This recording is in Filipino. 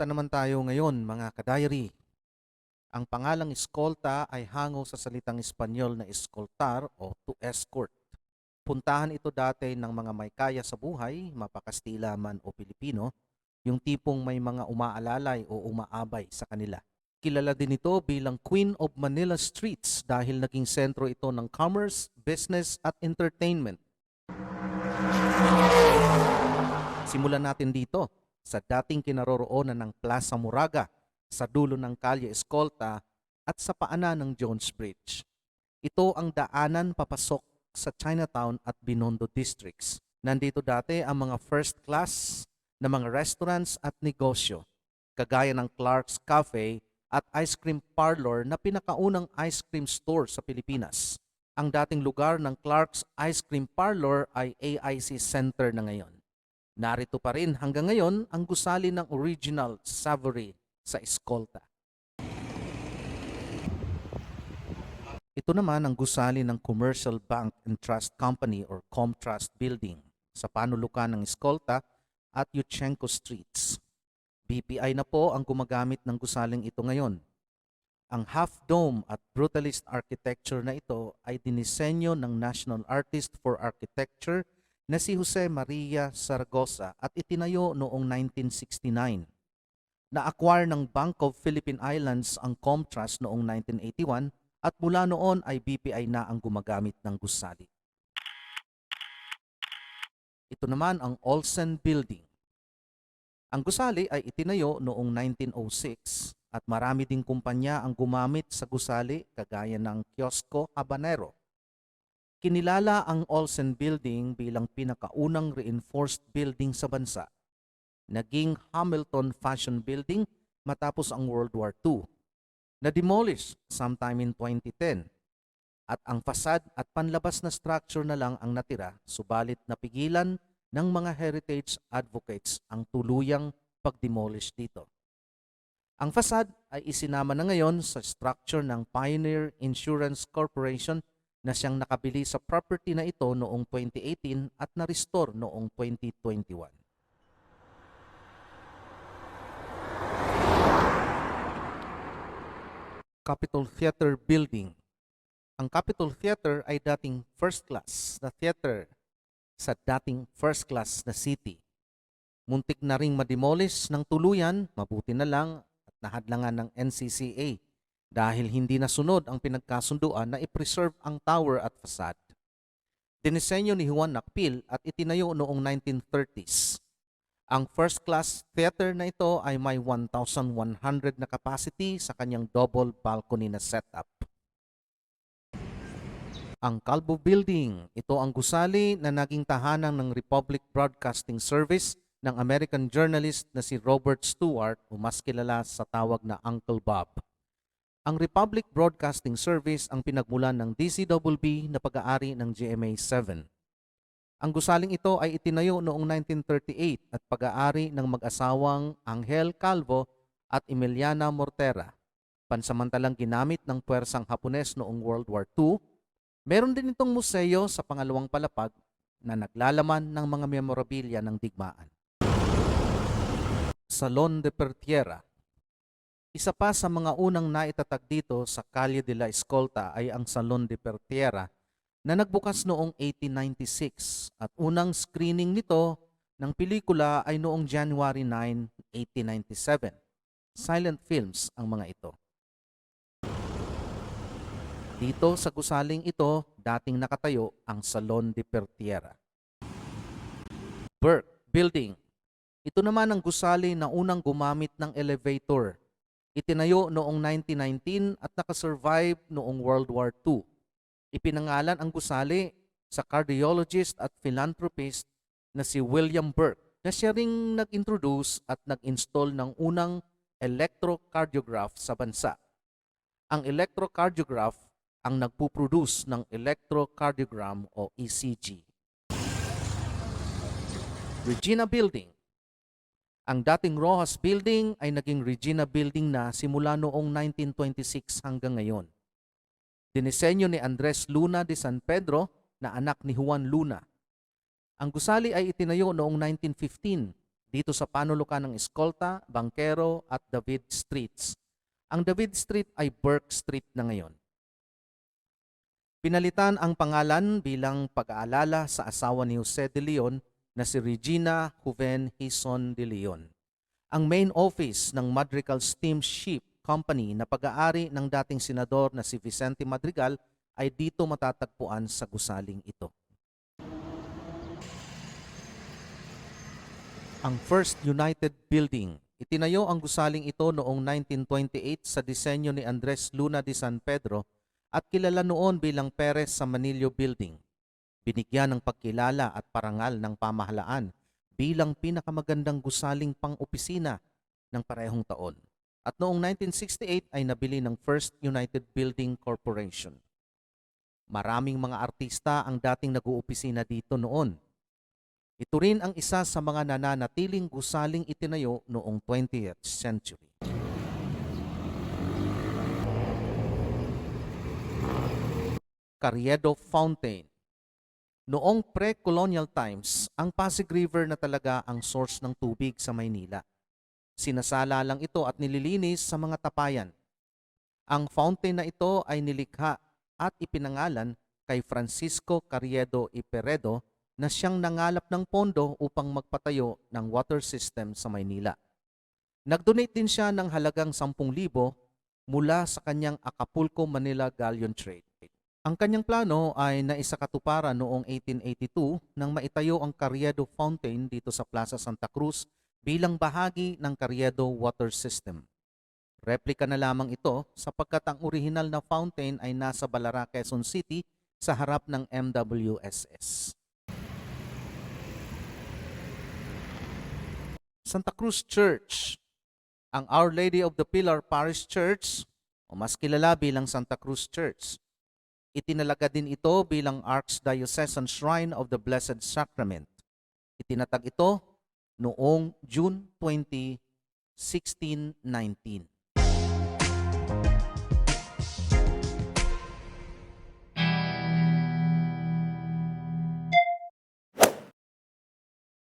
eskolta naman tayo ngayon, mga ka-diary. Ang pangalang eskolta ay hango sa salitang Espanyol na escoltar o to escort. Puntahan ito dati ng mga may kaya sa buhay, mapakastila man o Pilipino, yung tipong may mga umaalalay o umaabay sa kanila. Kilala din ito bilang Queen of Manila Streets dahil naging sentro ito ng commerce, business at entertainment. Simulan natin dito sa dating kinaroroonan ng Plaza Moraga sa dulo ng Kalye Escolta at sa paanan ng Jones Bridge. Ito ang daanan papasok sa Chinatown at Binondo districts. Nandito dati ang mga first class na mga restaurants at negosyo, kagaya ng Clark's Cafe at ice cream parlor na pinakaunang ice cream store sa Pilipinas. Ang dating lugar ng Clark's Ice Cream Parlor ay AIC Center na ngayon. Narito pa rin hanggang ngayon ang gusali ng original Savory sa Escolta. Ito naman ang gusali ng Commercial Bank and Trust Company or Comtrust Building sa panulukan ng Escolta at Yuchenko Streets. BPI na po ang gumagamit ng gusaling ito ngayon. Ang half-dome at brutalist architecture na ito ay dinisenyo ng National Artist for Architecture na si Jose Maria Saragosa at itinayo noong 1969. Na-acquire ng Bank of Philippine Islands ang Comtrust noong 1981 at mula noon ay BPI na ang gumagamit ng gusali. Ito naman ang Olsen Building. Ang gusali ay itinayo noong 1906 at marami ding kumpanya ang gumamit sa gusali kagaya ng Kiosco Habanero. Kinilala ang Olsen Building bilang pinakaunang reinforced building sa bansa. Naging Hamilton Fashion Building matapos ang World War II. Na-demolish sometime in 2010 at ang fasad at panlabas na structure na lang ang natira subalit napigilan ng mga heritage advocates ang tuluyang pag-demolish dito. Ang fasad ay isinama na ngayon sa structure ng Pioneer Insurance Corporation na siyang nakabili sa property na ito noong 2018 at na-restore noong 2021. Capitol Theater Building. Ang Capitol Theater ay dating first class na theater sa dating first class na city. Muntik na ring mademolish ng tuluyan, mabuti na lang at nahadlangan ng NCCA dahil hindi nasunod ang pinagkasunduan na i-preserve ang tower at facade. Dinisenyo ni Juan Nakpil at itinayo noong 1930s. Ang first class theater na ito ay may 1,100 na capacity sa kanyang double balcony na setup. Ang Calvo Building, ito ang gusali na naging tahanan ng Republic Broadcasting Service ng American journalist na si Robert Stewart o mas kilala sa tawag na Uncle Bob. Ang Republic Broadcasting Service ang pinagmulan ng DCWB na pag-aari ng GMA7. Ang gusaling ito ay itinayo noong 1938 at pag-aari ng mag-asawang Angel Calvo at Emiliana Mortera. Pansamantalang ginamit ng puwersang Hapones noong World War II, meron din itong museo sa pangalawang palapag na naglalaman ng mga memorabilia ng digmaan. Salon de Pertiera isa pa sa mga unang naitatag dito sa Calle de la Escolta ay ang Salon de Pertiera na nagbukas noong 1896 at unang screening nito ng pelikula ay noong January 9, 1897. Silent films ang mga ito. Dito sa gusaling ito, dating nakatayo ang Salon de Pertiera. Burke Building. Ito naman ang gusali na unang gumamit ng elevator Itinayo noong 1919 at nakasurvive noong World War II. Ipinangalan ang gusali sa cardiologist at philanthropist na si William Burke na siya ring nag-introduce at nag-install ng unang electrocardiograph sa bansa. Ang electrocardiograph ang nagpuproduce ng electrocardiogram o ECG. Regina Building ang dating Rojas Building ay naging Regina Building na simula noong 1926 hanggang ngayon. Dinisenyo ni Andres Luna de San Pedro na anak ni Juan Luna. Ang gusali ay itinayo noong 1915 dito sa panulukan ng Escolta, Bankero at David Streets. Ang David Street ay Burke Street na ngayon. Pinalitan ang pangalan bilang pag-aalala sa asawa ni Jose de Leon na si Regina Juven Hison de Leon. Ang main office ng Madrigal Steamship Company na pag-aari ng dating senador na si Vicente Madrigal ay dito matatagpuan sa gusaling ito. Ang First United Building. Itinayo ang gusaling ito noong 1928 sa disenyo ni Andres Luna de San Pedro at kilala noon bilang Perez sa Manillo Building. Binigyan ng pagkilala at parangal ng pamahalaan bilang pinakamagandang gusaling pang-opisina ng parehong taon. At noong 1968 ay nabili ng First United Building Corporation. Maraming mga artista ang dating nag-uopisina dito noon. Ito rin ang isa sa mga nananatiling gusaling itinayo noong 20th century. Carriedo Fountain Noong pre-colonial times, ang Pasig River na talaga ang source ng tubig sa Maynila. Sinasala lang ito at nililinis sa mga tapayan. Ang fountain na ito ay nilikha at ipinangalan kay Francisco Carriedo Iperedo na siyang nangalap ng pondo upang magpatayo ng water system sa Maynila. Nag-donate din siya ng halagang 10,000 mula sa kanyang Acapulco, Manila Galleon Trade. Ang kanyang plano ay naisakatuparan noong 1882 nang maitayo ang Carriedo Fountain dito sa Plaza Santa Cruz bilang bahagi ng Carriedo Water System. Replika na lamang ito sapagkat ang orihinal na fountain ay nasa Balara, Quezon City sa harap ng MWSS. Santa Cruz Church, ang Our Lady of the Pillar Parish Church o mas kilala bilang Santa Cruz Church. Itinalaga din ito bilang Archdiocesan Shrine of the Blessed Sacrament. Itinatag ito noong June 20, 1619.